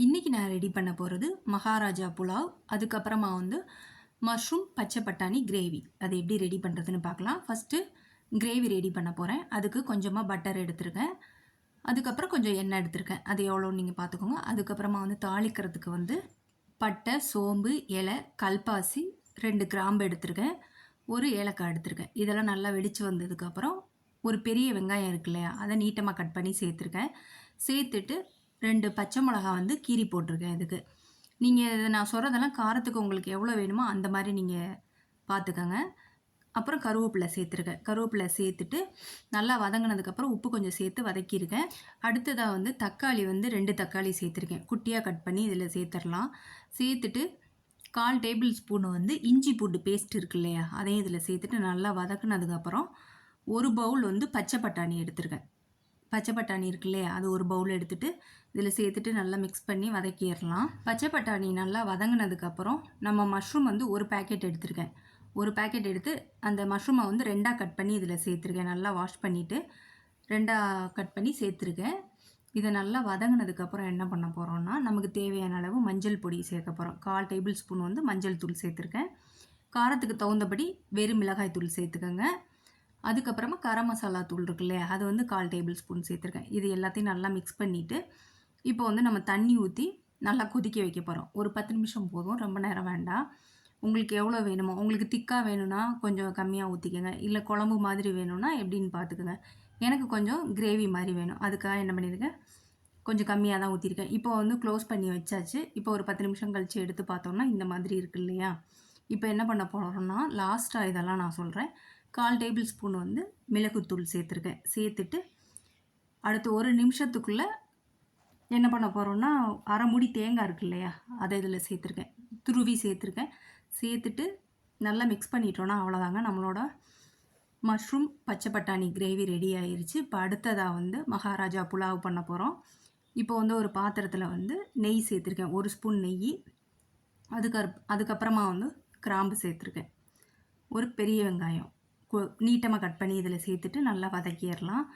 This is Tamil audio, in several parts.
இன்றைக்கி நான் ரெடி பண்ண போகிறது மகாராஜா புலாவ் அதுக்கப்புறமா வந்து மஷ்ரூம் பச்சை பட்டாணி கிரேவி. அது எப்படி ரெடி பண்ணுறதுன்னு பார்க்கலாம். ஃபஸ்ட்டு கிரேவி ரெடி பண்ண போகிறேன் அதுக்கு கொஞ்சமாக பட்டர் எடுத்துருக்கேன். அதுக்கப்புறம் கொஞ்சம் எண்ணெய் எடுத்திருக்கேன். அது எவ்வளோன்னு நீங்கள் பார்த்துக்கோங்க. அதுக்கப்புறமா வந்து தாளிக்கிறதுக்கு வந்து பட்டை சோம்பு இலை கல்பாசி ரெண்டு கிராம்பு எடுத்திருக்கேன். ஒரு ஏலக்காய் எடுத்திருக்கேன். இதெல்லாம் நல்லா வெடித்து வந்ததுக்கப்புறம் ஒரு பெரிய வெங்காயம் இருக்கு இல்லையா அதை நீட்டமாக கட் பண்ணி சேர்த்துருக்கேன். சேர்த்துட்டு ரெண்டு பச்சை மிளகா வந்து கீரி போட்டிருக்கேன் இதுக்கு. நீங்கள் இதை நான் சொல்கிறதெல்லாம் காரத்துக்கு உங்களுக்கு எவ்வளோ வேணுமோ அந்த மாதிரி நீங்கள் பார்த்துக்கோங்க அப்புறம் கருவேப்பிலை சேர்த்துருக்கேன். கருவேப்பிலை சேர்த்துட்டு நல்லா வதங்கினதுக்கப்புறம் உப்பு கொஞ்சம் சேர்த்து வதக்கியிருக்கேன். அடுத்ததாக வந்து தக்காளி வந்து ரெண்டு தக்காளி சேர்த்துருக்கேன். குட்டியாக கட் பண்ணி இதில் சேர்த்துடலாம் சேர்த்துட்டு கால் டேபிள் ஸ்பூன் வந்து இஞ்சி பூண்டு பேஸ்ட் இருக்கு இல்லையா அதையும் இதில் சேர்த்துட்டு நல்லா வதக்குனதுக்கப்புறம் ஒரு பவுல் வந்து பச்சை பட்டாணி எடுத்திருக்கேன். பச்சை பட்டாணி இருக்கு இல்லையா அது ஒரு பவுல் எடுத்துகிட்டு இதில் சேர்த்துட்டு நல்லா மிக்ஸ் பண்ணி வதக்கிடலாம். பச்சை பட்டாணி நல்லா வதங்கினதுக்கப்புறம் நம்ம மஷ்ரூம் வந்து ஒரு பேக்கெட் எடுத்திருக்கேன். ஒரு பேக்கெட் எடுத்து அந்த மஷ்ரூமை வந்து ரெண்டாக கட் பண்ணி இதில் சேர்த்துருக்கேன். நல்லா வாஷ் பண்ணிவிட்டு ரெண்டாக கட் பண்ணி சேர்த்துருக்கேன். இதை நல்லா வதங்கினதுக்கப்புறம் என்ன பண்ண போகிறோம்னா நமக்கு தேவையான அளவு மஞ்சள் பொடி சேர்க்க போகிறோம் கால் டேபிள் ஸ்பூன் வந்து மஞ்சள் தூள் சேர்த்துருக்கேன். காரத்துக்கு தகுந்தபடி வெறும் மிளகாய் தூள் சேர்த்துக்கோங்க. அதுக்கப்புறமா கரம் மசாலா தூள் இருக்கு இல்லையா? அது வந்து கால் டேபிள் ஸ்பூன் சேர்த்துருக்கேன். இது எல்லாத்தையும் நல்லா மிக்ஸ் பண்ணிவிட்டு இப்போ வந்து நம்ம தண்ணி ஊற்றி நல்லா கொதிக்க வைக்க போகிறோம் ஒரு பத்து நிமிஷம் போதும். ரொம்ப நேரம் வேண்டாம். உங்களுக்கு எவ்வளோ வேணுமோ உங்களுக்கு திக்காக வேணும்னா கொஞ்சம் கம்மியாக ஊற்றிக்கோங்க இல்லை குழம்பு மாதிரி வேணும்னா எப்படின்னு பார்த்துக்குங்க. எனக்கு கொஞ்சம் கிரேவி மாதிரி வேணும். அதுக்காக என்ன பண்ணியிருக்கேன் கொஞ்சம் கம்மியாக தான் ஊற்றிருக்கேன் இப்போ வந்து க்ளோஸ் பண்ணி வச்சாச்சு. இப்போ ஒரு பத்து நிமிஷம் கழித்து எடுத்து பார்த்தோம்னா இந்த மாதிரி இருக்கு இல்லையா? இப்போ என்ன பண்ண போகிறோம்னா லாஸ்ட்டாக இதெல்லாம் நான் சொல்கிறேன் கால் டேபிள் ஸ்பூன் வந்து மிளகுத்தூள் சேர்த்துருக்கேன். சேர்த்துட்டு அடுத்து ஒரு நிமிஷத்துக்குள்ளே என்ன பண்ண போகிறோன்னா அரை முடி தேங்காய் இருக்கு இல்லையா அதை இதில் சேர்த்துருக்கேன். துருவி சேர்த்துருக்கேன். சேர்த்துட்டு நல்லா மிக்ஸ் பண்ணிட்டோன்னா அவ்வளோதாங்க நம்மளோட மஷ்ரூம் பச்சை பட்டாணி கிரேவி ரெடி ஆயிடுச்சு இப்போ அடுத்ததாக வந்து மகாராஜா புலாவ் பண்ண போகிறோம் இப்போ வந்து ஒரு பாத்திரத்தில் வந்து நெய் சேர்த்துருக்கேன். ஒரு ஸ்பூன் நெய் அதுக்கு அதுக்கப்புறமா வந்து கிராம்பு சேர்த்துருக்கேன். ஒரு பெரிய வெங்காயம். நீட்டமாக கட் பண்ணி இதில் சேர்த்துட்டு நல்லா வதக்கிடலாம்.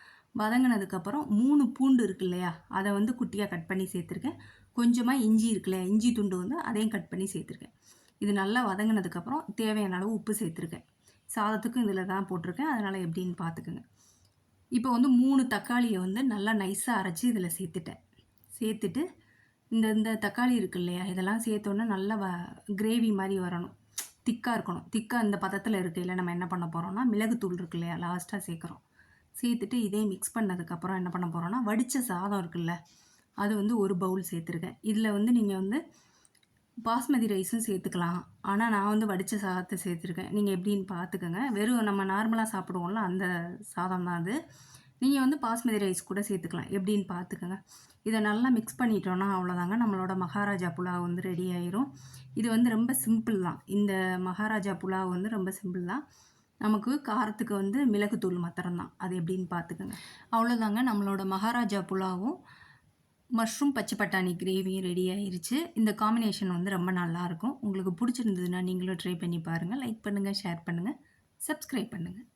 வதங்கினதுக்கப்புறம் மூணு பூண்டு இருக்கு இல்லையா அதை வந்து குட்டியாக கட் பண்ணி சேர்த்துருக்கேன். கொஞ்சமாக இஞ்சி இருக்கு இல்லையா இஞ்சி துண்டு வந்து அதையும் கட் பண்ணி சேர்த்துருக்கேன். இது நல்லா வதங்கினதுக்கப்புறம் தேவையான அளவு உப்பு சேர்த்துருக்கேன். சாதத்துக்கும் இதில் தான் போட்டிருக்கேன் அதனால் எப்படின்னு பார்த்துக்குங்க. இப்போ வந்து மூணு தக்காளியை வந்து நல்லா நைஸாக அரைச்சி இதில் சேர்த்துட்டேன். சேர்த்துட்டு இந்த இந்த தக்காளி இருக்கு இல்லையா இதெல்லாம் சேர்த்தோன்னே நல்லா வ கிரேவி மாதிரி வரணும். திக்காக இருக்கணும். திக்காக இந்த பதத்தில் இருக்கையில் நம்ம என்ன பண்ண போகிறோம்னா மிளகுத்தூள் இருக்கு இல்லையா லாஸ்ட்டாக சேர்க்குறோம். சேர்த்துட்டு இதே மிக்ஸ் பண்ணதுக்கப்புறம் என்ன பண்ண போகிறோம்னா வடித்த சாதம் இருக்குல்ல அது வந்து ஒரு பவுல் சேர்த்துருக்கேன். இதில் வந்து நீங்கள் வந்து பாஸ்மதி ரைஸும் சேர்த்துக்கலாம். ஆனால் நான் வந்து வடித்த சாதத்தை சேர்த்துருக்கேன். நீங்கள் எப்படின்னு பார்த்துக்கோங்க. வெறும் நம்ம நார்மலாக சாப்பிடுவோம்ல அந்த சாதம் தான் அது. நீங்கள் வந்து பாஸ்மதி ரைஸ் கூட சேர்த்துக்கலாம். எப்படின்னு பார்த்துக்கோங்க இதை நல்லா மிக்ஸ் பண்ணிட்டோன்னா அவ்வளோதாங்க நம்மளோட மகாராஜா புலாவ் வந்து ரெடி ஆயிரும். இது வந்து ரொம்ப சிம்பிள் தான். இந்த மகாராஜா புலாவ் வந்து ரொம்ப சிம்பிள் தான். நமக்கு காரத்துக்கு வந்து மிளகுத்தூள் மாத்திரம்தான். அது எப்படின்னு பார்த்துக்கோங்க அவ்வளோதாங்க நம்மளோட மகாராஜா புலாவும் மஷ்ரூம் பச்சை பட்டாணி கிரேவியும் ரெடி ஆயிருச்சு. இந்த காம்பினேஷன் வந்து ரொம்ப நல்லாயிருக்கும் உங்களுக்கு பிடிச்சிருந்ததுன்னா நீங்களும் ட்ரை பண்ணி பாருங்கள் லைக் பண்ணுங்கள் ஷேர் பண்ணுங்கள் சப்ஸ்கிரைப் பண்ணுங்கள்